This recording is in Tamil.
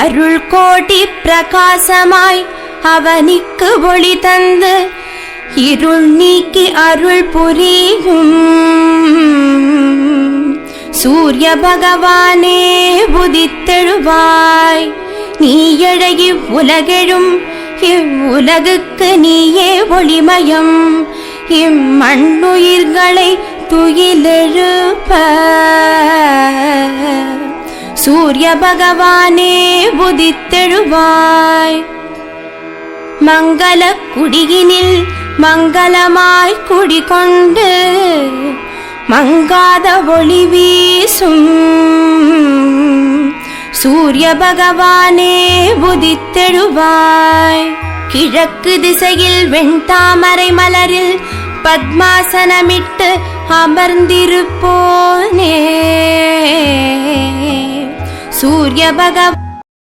அருள் கோடி பிரகாசமாய் அவனுக்கு ஒளி தந்து இருள் நீக்கி அருள் புரியும். சூரிய பகவானே உதித்தெழுவாய். நீ எழகி உலகெழும் இவ்வுலகுக்கு நீயே ஒளிமயம். இம்மண்ணுயிர்களை துயிலெழுப்ப சூரிய பகவானே உதித்தெழுவாய். மங்கள குடியினில் மங்களமாய் குடிகொண்டு மங்காத ஒளி வீசும். சூரிய பகவானே உதித்தெழுவாய். கிழக்கு திசையில் வெண்தாமரை மலரில் பத்மாசனமிட்டு அமர்ந்திருப்போனே சூரிய பகவான்